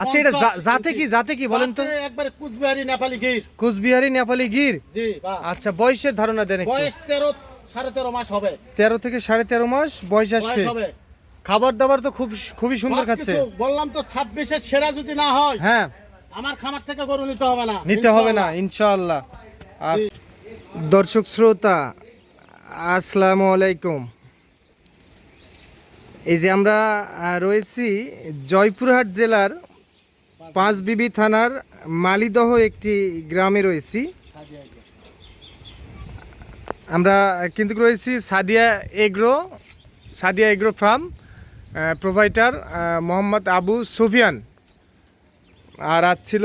আচ্ছা এটা জাতে কি জাতে কি বলেন তো? একবারে কুচবিহারি নেপালি গির কুচবিহারি নেপালি গির জি আচ্ছা বয়সের ধারণা দেন বয়স তেরো সাড়ে তেরো মাস হবে। তেরো থেকে সাড়ে তেরো মাস বয়স আসবে হবে। খাবার দাবার তো খুব খুবই সুন্দর খাচ্ছে। বললাম তো ছাব্বিশের সেরা যদি না হয় হ্যাঁ। আমার খামার থেকে গরু নিতে হবে না। নিতে হবে না ইনশাআল্লাহ। ইনশাআল্লাহ আর দর্শক শ্রোতা আসসালামু আলাইকুম। এই যে আমরা রয়েছি জয়পুরহাট জেলার পাঁচবিবি থানার মালিদহ একটি গ্রামে রয়েছি। আমরা কিন্তু রয়েছি Sadia agro Sadia agro farm provider Mohammad Abu Sufian. আর আজ ছিল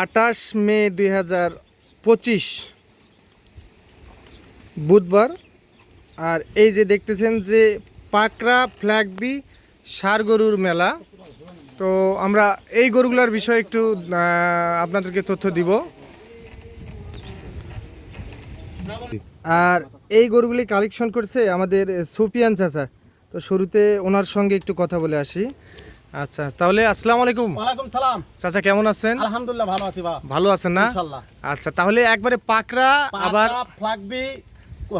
আটাশ মে দুই হাজার পঁচিশ, বুধবার। আর এই যে দেখতেছেন যে পাকরা ফ্ল্যাগবি সার গরুর মেলা। তো আমরা এই গরুগুলোর বিষয়ে একটু আপনাদেরকে তথ্য দিব। আর এই গরুগুলি কালেকশন করছে আমাদের সুপিয়ান চাচা। তো শুরুতে ওনার সঙ্গে একটু কথা বলে আসি। আচ্ছা তাহলে আসসালামু আলাইকুম। ওয়ালাইকুম সালাম। চাচা কেমন আছেন? আলহামদুলিল্লাহ ভালো আছি বা ভালো আছেন না? ইনশাআল্লাহ। আচ্ছা তাহলে একবারে পাকড়া আবার ফ্লাগবি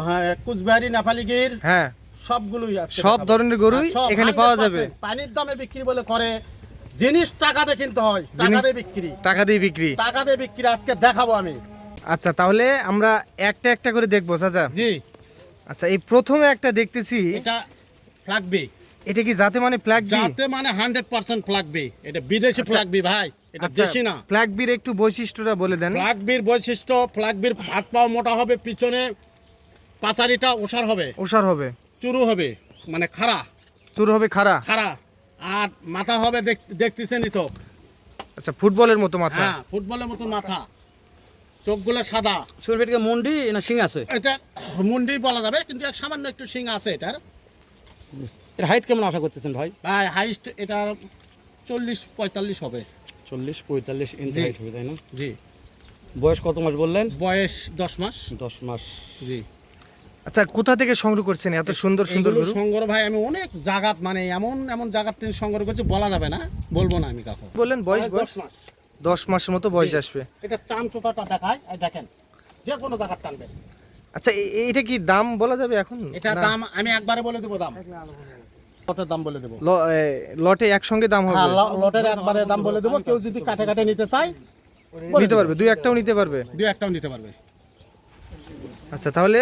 হ্যাঁ, কুচবিহারি নেপালি গির হ্যাঁ। সবগুলোই আছে। সব ধরনের গরুই এখানে পাওয়া যাবে। পানির দামে বিক্রি বলে করে। জিনিস টাকাতে কিনতে হয় টাকা দিয়ে বিক্রি। টাকা দিয়ে বিক্রি। টাকা দিয়ে বিক্রি আজকে দেখাবো আমি। আচ্ছা তাহলে আমরা একটা একটা করে দেখব চাচা। জি। আচ্ছা এই প্রথমে একটা দেখতেছি। এটা ফ্লাগবি এটা কি জাতে মানে ফ্ল্যাগ বি যাতে মানে হান্ড্রেড পার্সেন্ট ফ্লাগবি এটা বিদেশি ফ্লাগবি ভাই। এটা আচ্ছা দেশি না। ফ্ল্যাগ বির একটু বৈশিষ্ট্যটা বলে দেন। ফ্লাগবির বৈশিষ্ট্য ফ্লাগবির হাত পাও মোটা হবে পিছনে পাচারিটা ওষার হবে। ওষার হবে। চুরু হবে মানে খাড়া। চুরু হবে খাড়া। খাড়া। আর মাথা হবে দেখ- দেখতেছেনই তো। আচ্ছা ফুটবলের মতো মাথা? হ্যাঁ ফুটবলের মতো মাথা। চোখগুলো সাদা। সুরভেটকে মুন্ডি না সিং আছে? এটা মুন্ডি বলা যাবে কিন্তু এক সামান্য একটু শিং আছে এটার। এর হাইট কেমন আশা করতেছেন ভাই? ভাই হাইস্ট এটা চল্লিশ পঁয়তাল্লিশ হবে। চল্লিশ পঁয়তাল্লিশ ইঞ্চি। হাইট হবে তাই না? জি। বয়স কত মাস বললেন? বয়স দশ মাস। দশ মাস। জি। আচ্ছা কোথা থেকে সংগ্রহ করছেন? এত সুন্দর সুন্দর গরু। সংগ্রহ ভাই আমি অনেক জায়গাত মানে এমন এমন জায়গার থেকে সংগ্রহ করছি বলা যাবে না বলব না আমি কাকু বললেন বয়স বয়স? দশ মাস। দশ মাসের মতো বয়স আসবে। এটা চাম চোপাটা দেখায় দেখেন যে কোনো জায়গার টানবেন আচ্ছা এ- এটা কি দাম বলা যাবে এখন? এটা দাম আমি একবারে বলে দেবো দাম। লটের দাম বলে দেবো। লটে একসঙ্গে দাম হবে? হ্যাঁ লটের একবারে দাম বলে দেবো কেউ যদি কাটে কাটে নিতে চায় নিতে পারবে দুই একটাও নিতে পারবে? দুই একটাও নিতে পারবে। আচ্ছা তাহলে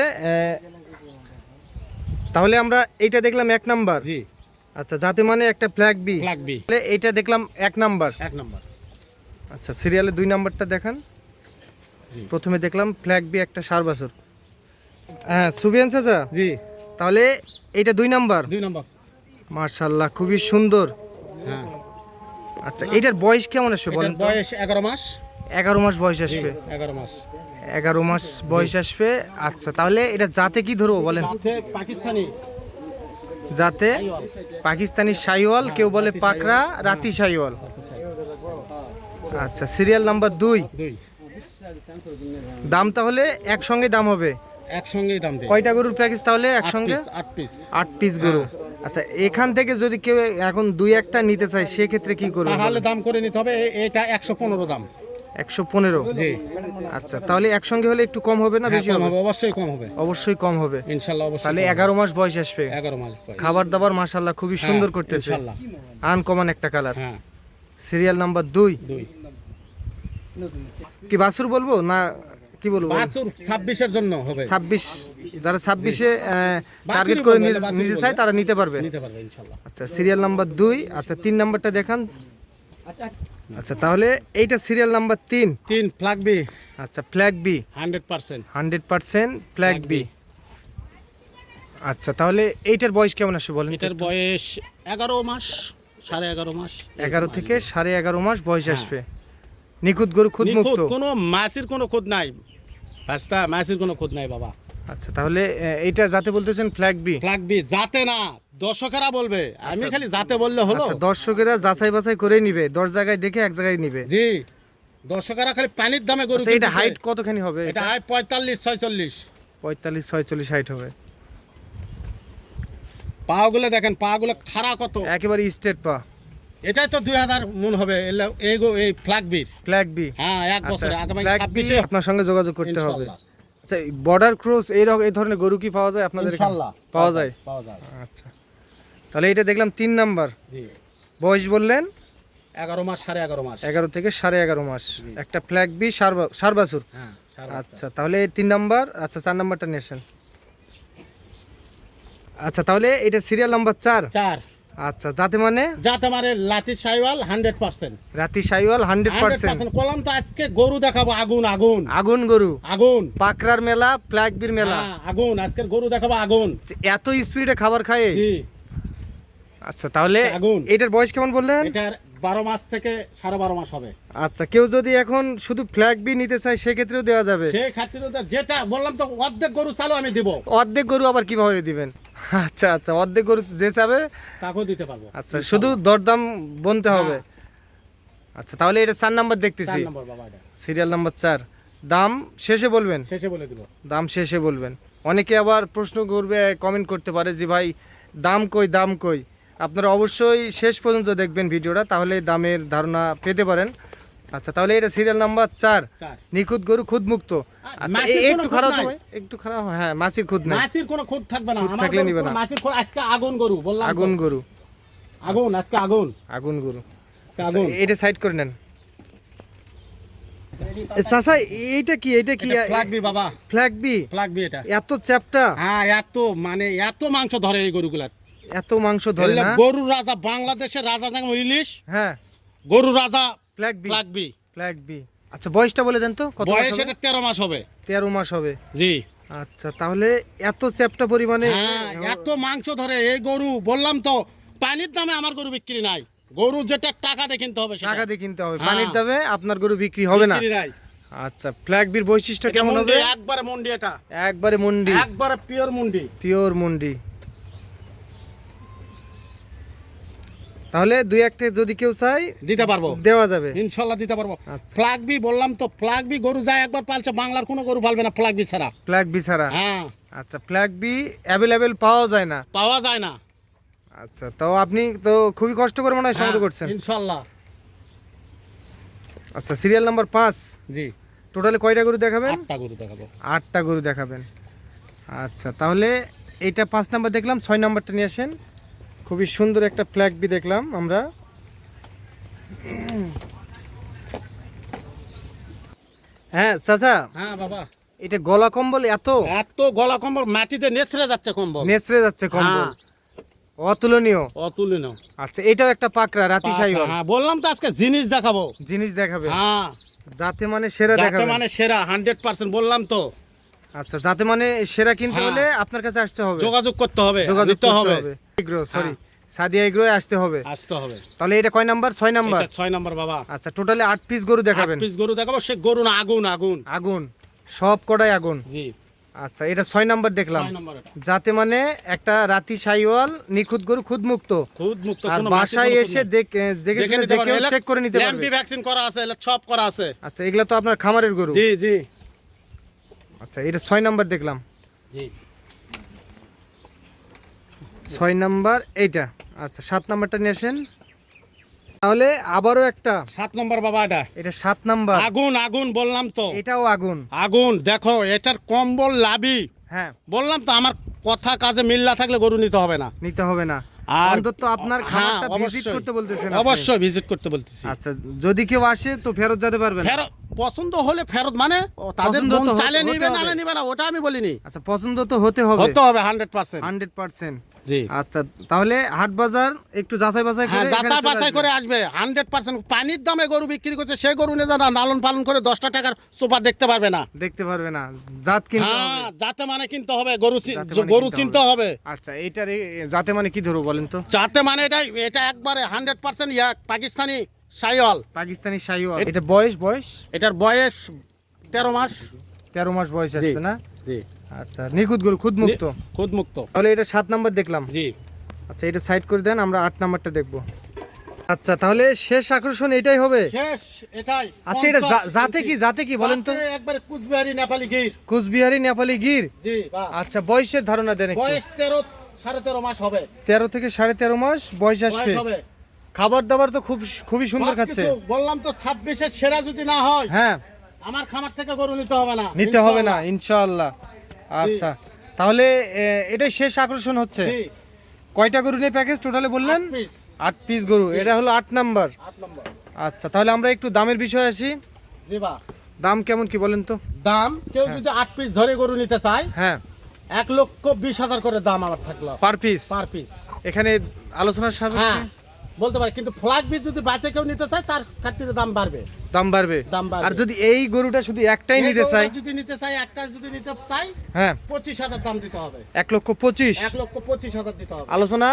তাহলে আমরা এইটা দেখলাম এক নাম্বার। জি। আচ্ছা যাতে মানে একটা ফ্ল্যাগ বি লাগবি তাহলে এইটা দেখলাম এক নাম্বার। এক নম্বর। আচ্ছা সিরিয়ালে দুই নাম্বারটা দেখান। জি। প্রথমে দেখলাম ফ্ল্যাগ বি একটা সার বছর। হ্যাঁ সুবিয়ান চাচা? জি। তাহলে এইটা দুই নাম্বার। দুই নম্বর। মার্শাল্লাহ খুবই সুন্দর। হ্যাঁ। আচ্ছা এইটার বয়স কেমন আসবে বলেন বয়স এগারো মাস। এগারো মাস বয়স আসবে। এগারো মাস। এগারো মাস বয়স আসবে। আচ্ছা তাহলে এটা জাতে কি ধরবো বলেন? পাকিস্তানি। যাতে পাকিস্তানি সাইওয়াল কেউ বলে পাকড়া রাতি সাইওয়াল আচ্ছা সিরিয়াল নাম্বার দুই। দুই। দাম তাহলে একসঙ্গে দাম হবে? একসঙ্গেই দাম দেয় কয়টা গরুর প্যাকেজ তাহলে একসঙ্গে? আট পিস আট পিস গরু। আচ্ছা এখান থেকে যদি কেউ এখন দুই একটা নিতে চায় সেক্ষেত্রে কি করবে তাহলে দাম করে নিতে হবে। এটা একশো পনেরো দাম। একশো পনেরো? জি। আচ্ছা তাহলে একসঙ্গে হলে একটু কম হবে না? হ্যাঁ, বেশি কম হবে? অবশ্যই কম হবে। অবশ্যই কম হবে। ইনশাল্লাহ অবশ্যই তাহলে এগারো মাস বয়স আসবে। এগারো মাস খাবার দাবার মাসাল্লাহ খুবই হ্যাঁ, সুন্দর করতেছে। আনকমন একটা কালার। হ্যাঁ। সিরিয়াল নাম্বার দুই। দুই। কি বাসুর বলব না কি বলব? বাছুর ছাব্বিশের জন্য হবে। ছাব্বিশ যারা ছাব্বিশে টার্গেট করে নিতে-। চায় তারা নিতে পারবে। নিতে পারবে ইনশাল্লাহ। আচ্ছা সিরিয়াল নাম্বার দুই। আচ্ছা তিন নাম্বারটা দেখান। আচ্ছা তাহলে এইটা সিরিয়াল নাম্বার তিন। তিন ফ্লাগ বি আচ্ছা flag B hundred percent. Hundred percent flag B আচ্ছা তাহলে এইটার বয়স কেমন আসবে বলেন এটার বয়স এগারো মাস সাড়ে এগারো মাস। এগারো থেকে সাড়ে এগারো মাস বয়স হ্যাঁ। আসবে। নিখুঁত গরু খুদ মুক্ত কোনো মাসির কোনো খুদ নাই। রাস্তা মাসির কোনো খুদ নাই বাবা। আচ্ছা তাহলে এইটা যাতে বলতেছেন ফ্ল্যাগ বি ফ্লাগ বি যাতে না দর্শকেরা বলবে। আমি খালি যাতে বললে হলো। আচ্ছা দর্শকেরা যাচাই বাছাই করে নিবে দশ জায়গায় দেখে এক জায়গায় নিবে। জি দর্শকেরা খালি পানির দামে গরু আচ্ছা এটা হাইট কতখানি হবে এটা হাই পঁয়তাল্লিশ ছয়চল্লিশ। পঁয়তাল্লিশ ছয়চল্লিশ হাইট হবে। পাগুলো দেখেন পাগুলো খাড়া কত। একেবারে স্টেট পা। এটাই তো দুই হাজার মন হবে এই গো- এই ফ্ল্যাগ বির ফ্ল্যাগ বি হ্যাঁ এক বছরে আগামী ফ্ল্যাগ বি ছাব্বিশে। আপনার সঙ্গে যোগাযোগ করতে হবে। আচ্ছা বর্ডার ক্রস এই রকম এই ধরনের গরু কি পাওয়া যায় আপনাদের এখানে? ইনশাল্লাহ পাওয়া যায় পাওয়া যায়। আচ্ছা। তাহলে এটা দেখলাম তিন নাম্বার। জি। বয়স বললেন? এগারো মাস সাড়ে এগারো মাস। এগারো থেকে সাড়ে এগারো মাস। একটা ফ্ল্যাগ বি সার বাছুর আচ্ছা তাহলে এই তিন নাম্বার আচ্ছা চার নাম্বারটা নিয়েছেন আচ্ছা তাহলে এটা সিরিয়াল নাম্বার চার। চার। আচ্ছা যাতে মানে? যাতে মানে লাতি সাইওয়াল হান্ড্রেড পার্সেন্ট রাতি সাইওয়াল হান্ড্রেড পার্সেন্ট কলাম তো আজকে গরু দেখাবো আগুন আগুন। আগুন গরু। আগুন। পাকরার মেলা ফ্ল্যাগ বির মেলা। হ্যাঁ, আগুন আজকের গরু দেখাবো আগুন। এত স্পিডে খাবার খায়? আচ্ছা তাহলে আগুন। এটার বয়স কেমন বললেন? এটার বারো মাস থেকে সাড়ে বারো মাস হবে। আচ্ছা কেউ যদি এখন শুধু ফ্ল্যাগ বি নিতে চায় সেক্ষেত্রেও দেওয়া যাবে। ওদের যেটা বললাম তো অর্ধেক গরু চালু আমি দিব। অর্ধেক গরু আবার কীভাবে দিবেন? আচ্ছা আচ্ছা অর্ধেক গরু যে চাবে তাকেও দিতে পারব। আচ্ছা শুধু দরদাম বলতে হবে। আচ্ছা তাহলে এটা চার নাম্বার দেখতেছি। নম্বর বাবা এটা। সিরিয়াল নাম্বার চার। দাম শেষে বলবেন? শেষে বলে দিব। দাম শেষে বলবেন। অনেকে আবার প্রশ্ন করবে কমেন্ট করতে পারে যে ভাই দাম কই দাম কই? আপনারা অবশ্যই শেষ পর্যন্ত দেখবেন ভিডিওটা তাহলে দামের ধারণা পেতে পারেন। আচ্ছা তাহলে এটা সিরিয়াল নাম্বার চার। নিখুঁত গরু খুদ মুক্ত আচ্ছা এ- কোনো একটু খারাপ একটু খারাপ হ্যাঁ মাছির খুদ মাছির কোনো খুঁত থাকবে না থাকলে গরু নিবে না। মাছির খুঁত আজকে আগুন গরু বললাম আগুন গরু। আগুন আজকে আগুন। আগুন গরু। আচ্ছা, আগুন। এটা সাইড করে নেন। চাচা এইটা কি এটা কি বাবা। ফ্ল্যাগ বি ফ্ল্যাগ বি এটা। এত চ্যাপটা? হ্যাঁ এত মানে এত মাংস ধরে এই গরুগুলা এত মাংস ধরে না? গরুর রাজা বাংলাদেশের রাজা যেমন ইলিশ হ্যাঁ। গরুর রাজা flag B flag B flag B আচ্ছা বয়সটা বলে দেন তো কত বয়স এটা তেরো মাস হবে। তেরো মাস হবে। জি। আচ্ছা তাহলে এত চ্যাপটা পরিমাণে হ্যাঁ এত মাংস ধরে এই গরু বললাম তো পানির দামে আমার গরু বিক্রি নাই। গরু যেটা টাকা দিয়ে কিনতে হবে টাকা দিয়ে কিনতে হবে। হ্যাঁ। পানির দামে আপনার গরু বিক্রি হবে না। বিক্রি নাই। আচ্ছা ফ্ল্যাগ বির বৈশিষ্ট্য কেমন হবে? একবারে মুন্ডি এটা। একবারে মুন্ডি। একবারে পিওর মুন্ডি। পিওর মুন্ডি। তাহলে দুই একটা যদি কেউ চায় দিতে পারব। দেওয়া যাবে। ইনশাল্লাহ দিতে পারব। আচ্ছা। ফ্ল্যাগ বি বললাম তো ফ্ল্যাগ বি গরু যায় একবার পালছে বাংলার কোনো গরু পালবে না ফ্ল্যাগ বি ছাড়া। ফ্ল্যাগ বি ছাড়া? হ্যাঁ। আচ্ছা ফ্ল্যাগ বি অ্যাভেলেবেল পাওয়া যায় না? পাওয়া যায় না। আচ্ছা তো আপনি তো খুবই কষ্ট করে মনে হয় সংগ্রহ হ্যাঁ, করছেন। ইনশাল্লাহ। আচ্ছা সিরিয়াল নাম্বার পাঁচ। জি। টোটালে কয়টা গরু দেখাবেন? আটটা গরু দেখাবো। আটটা গরু দেখাবেন। আচ্ছা তাহলে এইটা পাঁচ নাম্বার দেখলাম ছয় নাম্বারটা নিয়ে আসেন। খুবই সুন্দর একটা ফ্ল্যাগ বি দেখলাম আমরা। হ্যাঁ চাচা হ্যাঁ বাবা। এটা গলা কম্বল এত? এত গলা কম্বল মাটিতে নেচড়ে যাচ্ছে কম্বল। নেচড়ে যাচ্ছে কম্বল। হ্যাঁ। অতুলনীয়। অতুলে আচ্ছা এটাও একটা পাকড়া রাতি সাইওয়াল হ্যাঁ বললাম তো আজকে জিনিস দেখাবো। জিনিস দেখাবে। হ্যাঁ। যাতে মানে সেরা যাতে দেখাবে। মানে সেরা হান্ড্রেড পার্সেন্ট বললাম তো। আচ্ছা যাতে মানে সেরা কিনতে হ্যাঁ। হলে আপনার কাছে আসতে হবে। যোগাযোগ করতে হবে যোগাযোগ করতে হবে। এগ্রো সরি হ্যাঁ। সাদিয়া এগ্রোয় আসতে হবে। আসতে হবে। তাহলে এটা কয় নাম্বার? ছয় নাম্বার? ছয় নম্বর বাবা। আচ্ছা টোটালি আট পিস গরু দেখাবেন। পিস গরু দেখাবো সে গরু না আগুন আগুন। আগুন সব কটাই আগুন। জি। আচ্ছা এটা ছয় নাম্বার দেখলাম। যাতে মানে একটা রাতি সাইওয়াল নিখুঁত গরু খুদ মুক্ত খুদ মুক্ত আর বাসায় এসে দেখে চেক করে নিতে পারবে। ভ্যাকসিন করা আছে সব করা আছে। আচ্ছা এগুলা তো আপনার খামারের গরু। জি জি। আচ্ছা এটা ছয় নাম্বার দেখলাম। ছয় নাম্বার এইটা। আচ্ছা সাত নাম্বারটা নিয়ে আসেন। তাহলে আবারও একটা। সাত নম্বর বাবা এটা। এটা সাত নম্বর। আগুন আগুন বললাম তো। এটাও আগুন। আগুন দেখো এটার কম্বল লাভি। হ্যাঁ। বললাম তো আমার কথা কাজে মিল্লা থাকলে গরু নিতে হবে না। নিতে হবে না। আর তো আপনার হ্যাঁ, খামারটা ভিজিট করতে বলতেছেন অবশ্যই ভিজিট করতে বলতেছি। আচ্ছা যদি কেউ আসে তো ফেরত যেতে পারবেন। ফেরত পছন্দ হলে ফেরত মানে তাদের মন চালে নিবে না নিবে না ওটা আমি বলিনি। আচ্ছা পছন্দ তো হতে হবে। হতে হবে হান্ড্রেড পার্সেন্ট হান্ড্রেড পার্সেন্ট জি। আচ্ছা তাহলে হাট বাজার একটু যাচাই বাছাই হ্যাঁ করে যাচাই বাছাই করে আসবে। হান্ড্রেড পার্সেন্ট পানির দামে গরু বিক্রি করছে সেই গরু নিয়ে যারা লালন পালন করে দশটা টাকার সোফা দেখতে পারবে না। দেখতে পারবে না। জাত কিনতে হ্যাঁ যাতে মানে কিনতে হবে গরু মানে গরু চিনতে হবে। আচ্ছা এইটার এ- যাতে মানে কি ধরবো বলেন তো? যাতে মানে এটা এটা একবারে hundred percent yeah Pakistani Sahiwal Pakistani Sahiwal এটা বয়স বয়স? এটার বয়স তেরো মাস। তেরো মাস বয়স আসবে না? জি। আচ্ছা নিখুঁত গরু খুদ মুক্ত খুদ মুক্ত তাহলে এটা সাত নাম্বার দেখলাম। জি। আচ্ছা এটা সাইড করে দেন আমরা আট নাম্বারটা দেখব। আচ্ছা তাহলে শেষ আকর্ষণ এটাই হবে? শেষ এটাই আচ্ছা এটা জাতে কি জাতে কি বলেন তো? একবারে কুচবিহারি নেপালি গির। কুচবিহারি নেপালি গির? জি আচ্ছা বয়সের ধারণা দেন বয়স তেরো সাড়ে তেরো মাস হবে। তেরো থেকে সাড়ে তেরো মাস বয়স আসবে। খাবার দাবার তো খুব খুবই সুন্দর খাচ্ছে। বললাম তো ছাব্বিশের সেরা যদি না হয় হ্যাঁ। আমার খামার থেকে গরু নিতে হবে না। নিতে হবে না ইনশাআল্লাহ। আচ্ছা। তাহলে এটাই শেষ আকর্ষণ হচ্ছে। কয়টা গরু নিয়ে প্যাকেজ টোটালে বললেন? আট পিস গরু। এটা হলো আট নাম্বার আচ্ছা তাহলে আমরা একটু দামের বিষয়ে আসি। দাম কেমন কি বলেন তো? দাম কেউ যদি আট পিস ধরে গরু নিতে চায় হ্যাঁ। এক লক্ষ বিশ হাজার করে দাম আমার থাকল। পার পিস পার পিস এখানে আলোচনার হ্যাঁ। বলতে পারি কিন্তু ফ্ল্যাগ পিস যদি বাসে কেউ নিতে চায় তার খাতিরে দাম বাড়বে। দাম বাড়বে। দাম বাড়বে। আর যদি এই গরুটা শুধু একটাই নিতে চাই যদি নিতে চাই একটা যদি নিতে চাই হ্যাঁ। পঁচিশ হাজার দাম দিতে হবে। এক লক্ষ পঁচিশ। এক লক্ষ পঁচিশ হাজার দিতে হবে। আলোচনা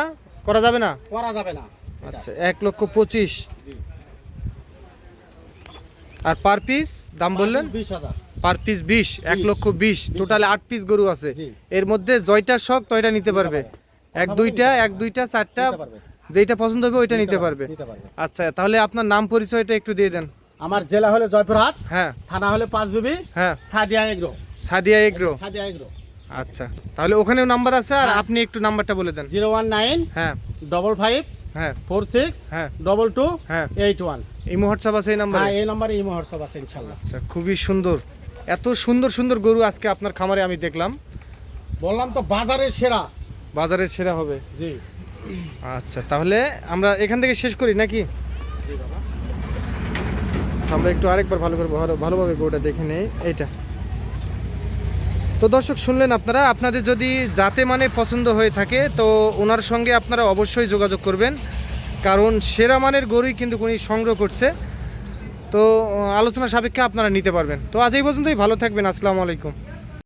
করা যাবে না? করা যাবে না। আচ্ছা এক লক্ষ পঁচিশ। আর পার পিস দাম বললেন? বিশ হাজার। পার পিস বিশ এক। লক্ষ বিশ। টোটালে আট পিস গরু আছে। এর মধ্যে জয়টা শখ তয়টা নিতে পারবে। এক দুইটা এক দুইটা চারটা। যেটা পছন্দ হবে ওইটা নিতে পারবে। আচ্ছা তাহলে আপনার নাম পরিচয়টা একটু দিয়ে দেন। আমার জেলা হলে জয়পুরহাট হ্যাঁ। থানা হলে পাঁচ বিবি হ্যাঁ। Sadia agro. Sadia agro. Sadia agro. আচ্ছা তাহলে ওখানেও নাম্বার আছে আর আপনি একটু নাম্বারটা বলে দেন। জিরো ওয়ান নাইন হ্যাঁ। ডবল ফাইভ হ্যাঁ। ফোর সিক্স হ্যাঁ। ডবল টু হ্যাঁ। Eight one. ইমো হোয়াটসঅ্যাপ আছে এই নাম্বারে? হ্যাঁ এই নম্বরে এই মহোৎসব আছে ইনশাল্লাহ। আচ্ছা খুবই সুন্দর। এত সুন্দর সুন্দর গরু আজকে আপনার খামারে আমি দেখলাম। বললাম তো বাজারের সেরা। বাজারের সেরা হবে। জি। আচ্ছা তাহলে আমরা এখান থেকে শেষ করি নাকি? আচ্ছা, আমরা একটু আরেকবার ভালো করে ভালো ভালোভাবে গরুটা দেখে নেই এইটা। তো দর্শক শুনলেন আপনারা? আপনাদের যদি যাতে মানে পছন্দ হয়ে থাকে তো ওনার সঙ্গে আপনারা অবশ্যই যোগাযোগ করবেন। কারণ সেরা মানের গরুই কিন্তু উনি সংগ্রহ করছে। তো আলোচনা সাপেক্ষে আপনারা নিতে পারবেন। তো আজ এই পর্যন্তই ভালো থাকবেন আসসালামু আলাইকুম।